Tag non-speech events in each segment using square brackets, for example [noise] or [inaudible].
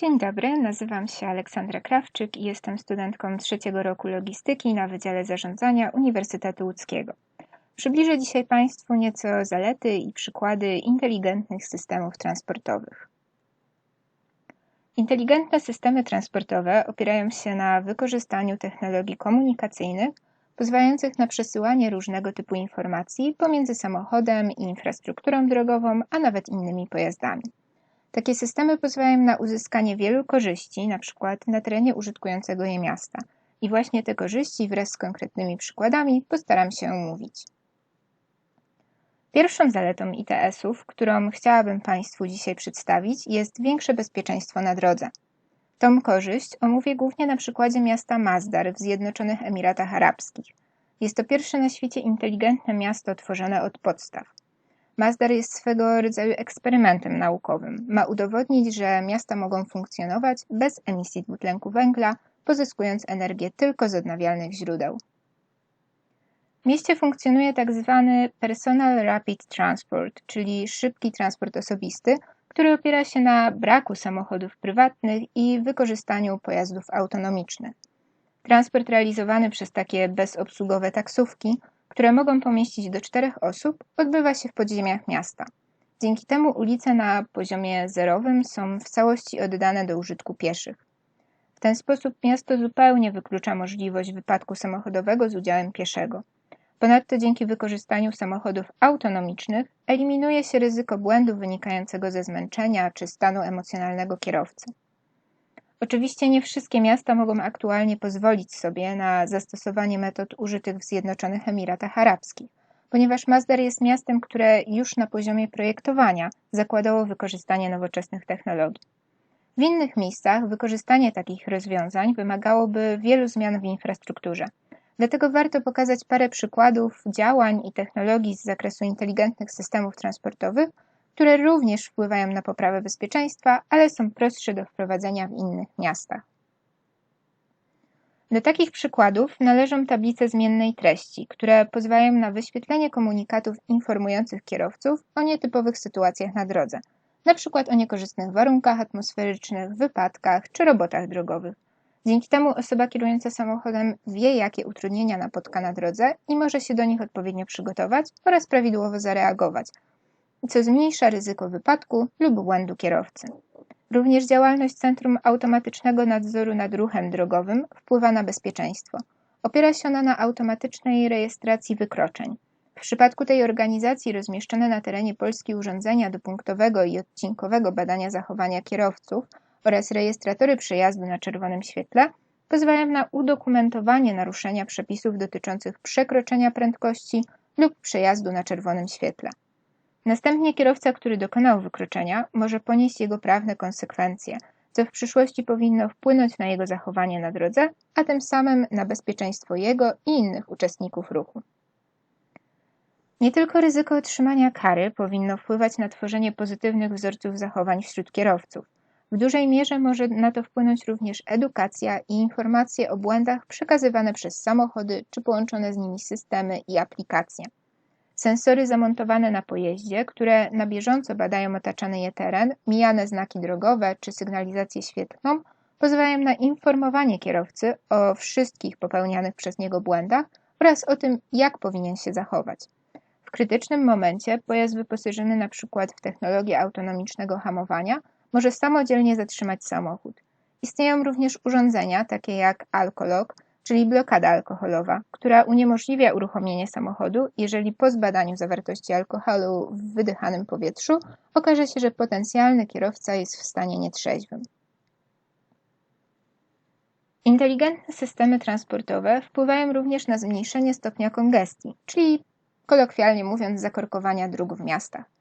Dzień dobry, nazywam się Aleksandra Krawczyk i jestem studentką trzeciego roku logistyki na Wydziale Zarządzania Uniwersytetu Łódzkiego. Przybliżę dzisiaj Państwu nieco zalety i przykłady inteligentnych systemów transportowych. Inteligentne systemy transportowe opierają się na wykorzystaniu technologii komunikacyjnych pozwalających na przesyłanie różnego typu informacji pomiędzy samochodem i infrastrukturą drogową, a nawet innymi pojazdami. Takie systemy pozwalają na uzyskanie wielu korzyści, np. na terenie użytkującego je miasta. I właśnie te korzyści wraz z konkretnymi przykładami postaram się omówić. Pierwszą zaletą ITS-ów, którą chciałabym Państwu dzisiaj przedstawić, jest większe bezpieczeństwo na drodze. Tą korzyść omówię głównie na przykładzie miasta Mazdar w Zjednoczonych Emiratach Arabskich. Jest to pierwsze na świecie inteligentne miasto tworzone od podstaw. Mazdar jest swego rodzaju eksperymentem naukowym. Ma udowodnić, że miasta mogą funkcjonować bez emisji dwutlenku węgla, pozyskując energię tylko z odnawialnych źródeł. W mieście funkcjonuje tak zwany Personal Rapid Transport, czyli szybki transport osobisty, który opiera się na braku samochodów prywatnych i wykorzystaniu pojazdów autonomicznych. Transport realizowany przez takie bezobsługowe taksówki które mogą pomieścić do czterech osób, odbywa się w podziemiach miasta. Dzięki temu ulice na poziomie zerowym są w całości oddane do użytku pieszych. W ten sposób miasto zupełnie wyklucza możliwość wypadku samochodowego z udziałem pieszego. Ponadto dzięki wykorzystaniu samochodów autonomicznych eliminuje się ryzyko błędu wynikającego ze zmęczenia czy stanu emocjonalnego kierowcy. Oczywiście nie wszystkie miasta mogą aktualnie pozwolić sobie na zastosowanie metod użytych w Zjednoczonych Emiratach Arabskich, ponieważ Masdar jest miastem, które już na poziomie projektowania zakładało wykorzystanie nowoczesnych technologii. W innych miejscach wykorzystanie takich rozwiązań wymagałoby wielu zmian w infrastrukturze. Dlatego warto pokazać parę przykładów działań i technologii z zakresu inteligentnych systemów transportowych, które również wpływają na poprawę bezpieczeństwa, ale są prostsze do wprowadzenia w innych miastach. Do takich przykładów należą tablice zmiennej treści, które pozwalają na wyświetlenie komunikatów informujących kierowców o nietypowych sytuacjach na drodze, np. o niekorzystnych warunkach atmosferycznych, wypadkach czy robotach drogowych. Dzięki temu osoba kierująca samochodem wie, jakie utrudnienia napotka na drodze i może się do nich odpowiednio przygotować oraz prawidłowo zareagować, co zmniejsza ryzyko wypadku lub błędu kierowcy. Również działalność Centrum Automatycznego Nadzoru nad Ruchem Drogowym wpływa na bezpieczeństwo. Opiera się ona na automatycznej rejestracji wykroczeń. W przypadku tej organizacji rozmieszczone na terenie Polski urządzenia do punktowego i odcinkowego badania zachowania kierowców oraz rejestratory przejazdu na czerwonym świetle pozwalają na udokumentowanie naruszenia przepisów dotyczących przekroczenia prędkości lub przejazdu na czerwonym świetle. Następnie kierowca, który dokonał wykroczenia, może ponieść jego prawne konsekwencje, co w przyszłości powinno wpłynąć na jego zachowanie na drodze, a tym samym na bezpieczeństwo jego i innych uczestników ruchu. Nie tylko ryzyko otrzymania kary powinno wpływać na tworzenie pozytywnych wzorców zachowań wśród kierowców. W dużej mierze może na to wpłynąć również edukacja i informacje o błędach przekazywane przez samochody czy połączone z nimi systemy i aplikacje. Sensory zamontowane na pojeździe, które na bieżąco badają otaczany je teren, mijane znaki drogowe czy sygnalizację świetlną, pozwalają na informowanie kierowcy o wszystkich popełnianych przez niego błędach oraz o tym, jak powinien się zachować. W krytycznym momencie pojazd wyposażony np. w technologię autonomicznego hamowania może samodzielnie zatrzymać samochód. Istnieją również urządzenia takie jak Alcolog, czyli blokada alkoholowa, która uniemożliwia uruchomienie samochodu, jeżeli po zbadaniu zawartości alkoholu w wydychanym powietrzu okaże się, że potencjalny kierowca jest w stanie nietrzeźwym. Inteligentne systemy transportowe wpływają również na zmniejszenie stopnia kongestii, czyli kolokwialnie mówiąc zakorkowania dróg w miastach.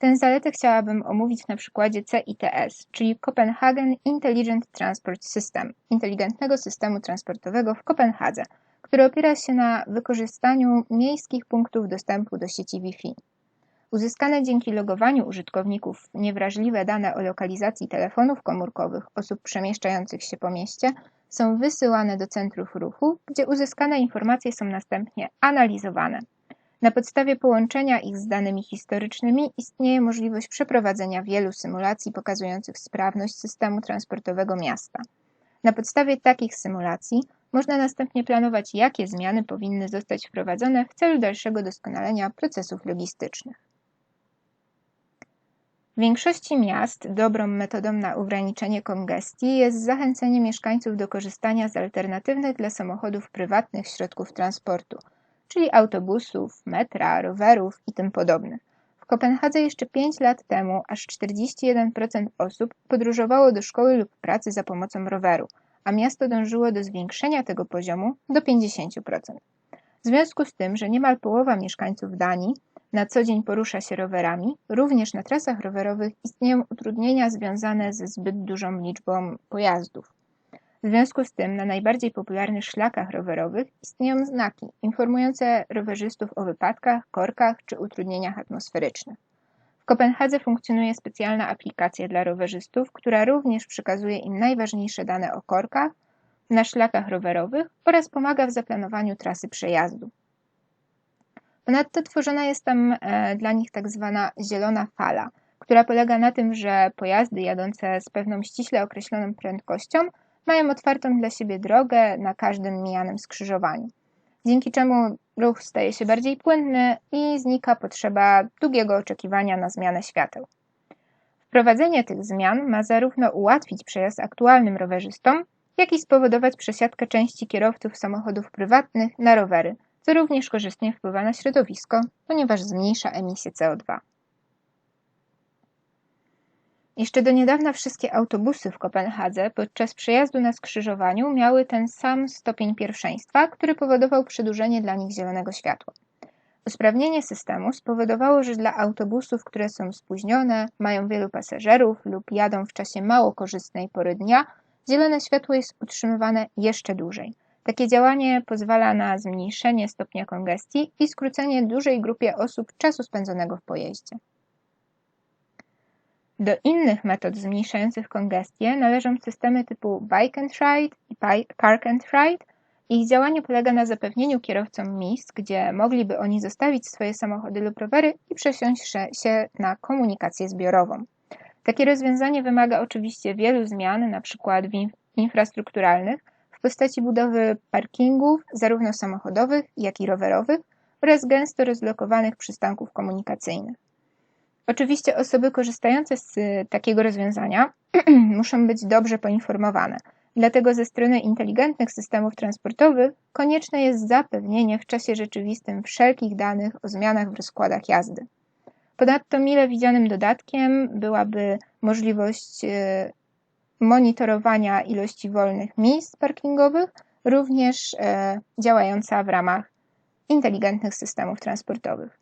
Tę zaletę chciałabym omówić na przykładzie CITS, czyli Copenhagen Intelligent Transport System, inteligentnego systemu transportowego w Kopenhadze, który opiera się na wykorzystaniu miejskich punktów dostępu do sieci Wi-Fi. Uzyskane dzięki logowaniu użytkowników niewrażliwe dane o lokalizacji telefonów komórkowych osób przemieszczających się po mieście są wysyłane do centrów ruchu, gdzie uzyskane informacje są następnie analizowane. Na podstawie połączenia ich z danymi historycznymi istnieje możliwość przeprowadzenia wielu symulacji pokazujących sprawność systemu transportowego miasta. Na podstawie takich symulacji można następnie planować, jakie zmiany powinny zostać wprowadzone w celu dalszego doskonalenia procesów logistycznych. W większości miast dobrą metodą na ograniczenie kongestii jest zachęcenie mieszkańców do korzystania z alternatywnych dla samochodów prywatnych środków transportu, czyli autobusów, metra, rowerów itp. W Kopenhadze jeszcze 5 lat temu aż 41% osób podróżowało do szkoły lub pracy za pomocą roweru, a miasto dążyło do zwiększenia tego poziomu do 50%. W związku z tym, że niemal połowa mieszkańców Danii na co dzień porusza się rowerami, również na trasach rowerowych istnieją utrudnienia związane ze zbyt dużą liczbą pojazdów. W związku z tym na najbardziej popularnych szlakach rowerowych istnieją znaki informujące rowerzystów o wypadkach, korkach czy utrudnieniach atmosferycznych. W Kopenhadze funkcjonuje specjalna aplikacja dla rowerzystów, która również przekazuje im najważniejsze dane o korkach na szlakach rowerowych oraz pomaga w zaplanowaniu trasy przejazdu. Ponadto tworzona jest tam e, dla nich tak zwana zielona fala, która polega na tym, że pojazdy jadące z pewną ściśle określoną prędkością mają otwartą dla siebie drogę na każdym mijanym skrzyżowaniu, dzięki czemu ruch staje się bardziej płynny i znika potrzeba długiego oczekiwania na zmianę świateł. Wprowadzenie tych zmian ma zarówno ułatwić przejazd aktualnym rowerzystom, jak i spowodować przesiadkę części kierowców samochodów prywatnych na rowery – co również korzystnie wpływa na środowisko, ponieważ zmniejsza emisję CO2. Jeszcze do niedawna wszystkie autobusy w Kopenhadze podczas przejazdu na skrzyżowaniu miały ten sam stopień pierwszeństwa, który powodował przedłużenie dla nich zielonego światła. Usprawnienie systemu spowodowało, że dla autobusów, które są spóźnione, mają wielu pasażerów lub jadą w czasie mało korzystnej pory dnia, zielone światło jest utrzymywane jeszcze dłużej. Takie działanie pozwala na zmniejszenie stopnia kongestii i skrócenie dużej grupie osób czasu spędzonego w pojeździe. Do innych metod zmniejszających kongestię należą systemy typu Bike and Ride i Park and Ride. Ich działanie polega na zapewnieniu kierowcom miejsc, gdzie mogliby oni zostawić swoje samochody lub rowery i przesiąść się na komunikację zbiorową. Takie rozwiązanie wymaga oczywiście wielu zmian, np. infrastrukturalnych, w postaci budowy parkingów, zarówno samochodowych, jak i rowerowych oraz gęsto rozlokowanych przystanków komunikacyjnych. Oczywiście osoby korzystające z takiego rozwiązania [clears throat] muszą być dobrze poinformowane. Dlatego ze strony inteligentnych systemów transportowych konieczne jest zapewnienie w czasie rzeczywistym wszelkich danych o zmianach w rozkładach jazdy. Ponadto mile widzianym dodatkiem byłaby możliwość e, monitorowania ilości wolnych miejsc parkingowych, również e, działająca w ramach inteligentnych systemów transportowych.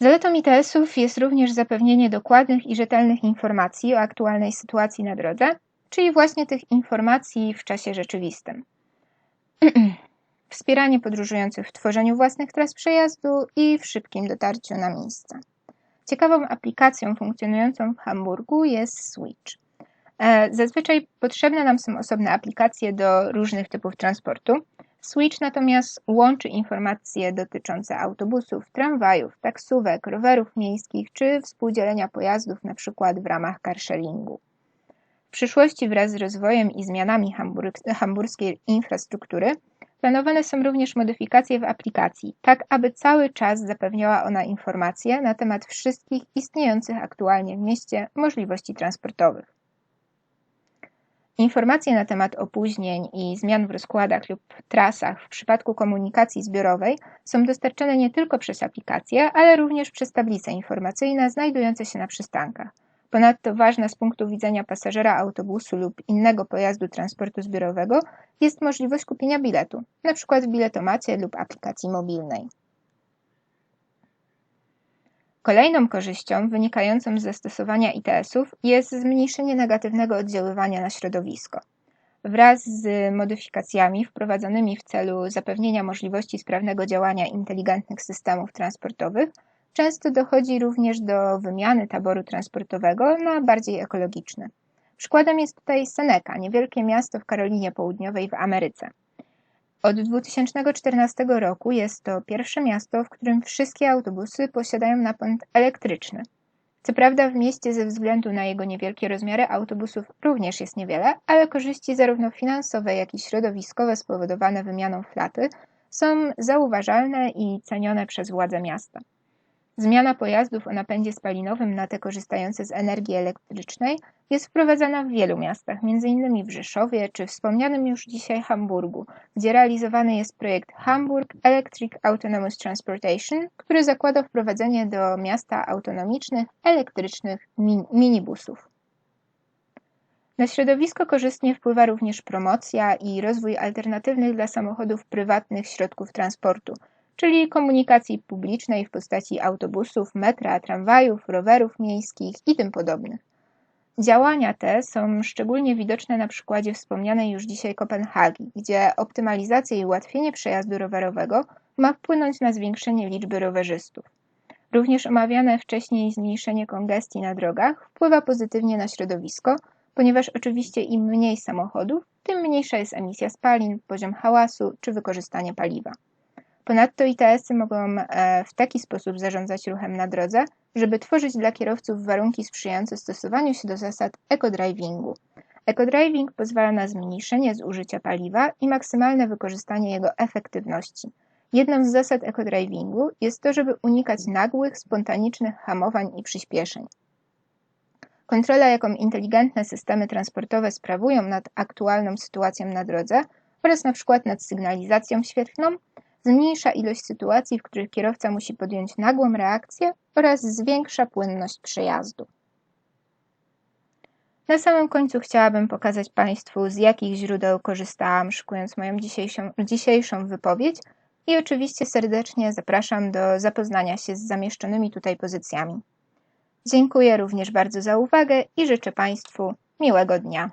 Zaletą ITS-ów jest również zapewnienie dokładnych i rzetelnych informacji o aktualnej sytuacji na drodze, czyli właśnie tych informacji w czasie rzeczywistym. [clears throat] Wspieranie podróżujących w tworzeniu własnych tras przejazdu i w szybkim dotarciu na miejsce. Ciekawą aplikacją funkcjonującą w Hamburgu jest Switch. E, zazwyczaj potrzebne nam są osobne aplikacje do różnych typów transportu. Switch natomiast łączy informacje dotyczące autobusów, tramwajów, taksówek, rowerów miejskich czy współdzielenia pojazdów, np. w ramach carsharingu. W przyszłości wraz z rozwojem i zmianami hamburskiej infrastruktury Planowane są również modyfikacje w aplikacji, tak aby cały czas zapewniała ona informacje na temat wszystkich istniejących aktualnie w mieście możliwości transportowych. Informacje na temat opóźnień i zmian w rozkładach lub trasach w przypadku komunikacji zbiorowej są dostarczane nie tylko przez aplikację, ale również przez tablice informacyjne znajdujące się na przystankach. Ponadto ważna z punktu widzenia pasażera autobusu lub innego pojazdu transportu zbiorowego jest możliwość kupienia biletu, np. w biletomacie lub aplikacji mobilnej. Kolejną korzyścią wynikającą z zastosowania ITS-ów jest zmniejszenie negatywnego oddziaływania na środowisko. Wraz z modyfikacjami wprowadzonymi w celu zapewnienia możliwości sprawnego działania inteligentnych systemów transportowych, Często dochodzi również do wymiany taboru transportowego na bardziej ekologiczny. Przykładem jest tutaj Seneca, niewielkie miasto w Karolinie Południowej w Ameryce. Od 2014 roku jest to pierwsze miasto, w którym wszystkie autobusy posiadają napęd elektryczny. Co prawda w mieście ze względu na jego niewielkie rozmiary autobusów również jest niewiele, ale korzyści zarówno finansowe, jak i środowiskowe spowodowane wymianą flaty są zauważalne i cenione przez władze miasta. Zmiana pojazdów o napędzie spalinowym na te korzystające z energii elektrycznej jest wprowadzana w wielu miastach, m.in. w Rzeszowie czy wspomnianym już dzisiaj Hamburgu, gdzie realizowany jest projekt Hamburg Electric Autonomous Transportation, który zakłada wprowadzenie do miasta autonomicznych, elektrycznych min minibusów. Na środowisko korzystnie wpływa również promocja i rozwój alternatywnych dla samochodów prywatnych środków transportu, czyli komunikacji publicznej w postaci autobusów, metra, tramwajów, rowerów miejskich i tym podobnych. Działania te są szczególnie widoczne na przykładzie wspomnianej już dzisiaj Kopenhagi, gdzie optymalizacja i ułatwienie przejazdu rowerowego ma wpłynąć na zwiększenie liczby rowerzystów. Również omawiane wcześniej zmniejszenie kongestii na drogach wpływa pozytywnie na środowisko, ponieważ oczywiście im mniej samochodów, tym mniejsza jest emisja spalin, poziom hałasu czy wykorzystanie paliwa. Ponadto ITS-y mogą e, w taki sposób zarządzać ruchem na drodze, żeby tworzyć dla kierowców warunki sprzyjające stosowaniu się do zasad ekodrivingu. Ekodriving pozwala na zmniejszenie zużycia paliwa i maksymalne wykorzystanie jego efektywności. Jedną z zasad ekodrivingu jest to, żeby unikać nagłych, spontanicznych hamowań i przyspieszeń. Kontrola, jaką inteligentne systemy transportowe sprawują nad aktualną sytuacją na drodze oraz np. nad sygnalizacją świetlną, zmniejsza ilość sytuacji, w których kierowca musi podjąć nagłą reakcję oraz zwiększa płynność przejazdu. Na samym końcu chciałabym pokazać Państwu, z jakich źródeł korzystałam, szykując moją dzisiejszą, dzisiejszą wypowiedź i oczywiście serdecznie zapraszam do zapoznania się z zamieszczonymi tutaj pozycjami. Dziękuję również bardzo za uwagę i życzę Państwu miłego dnia.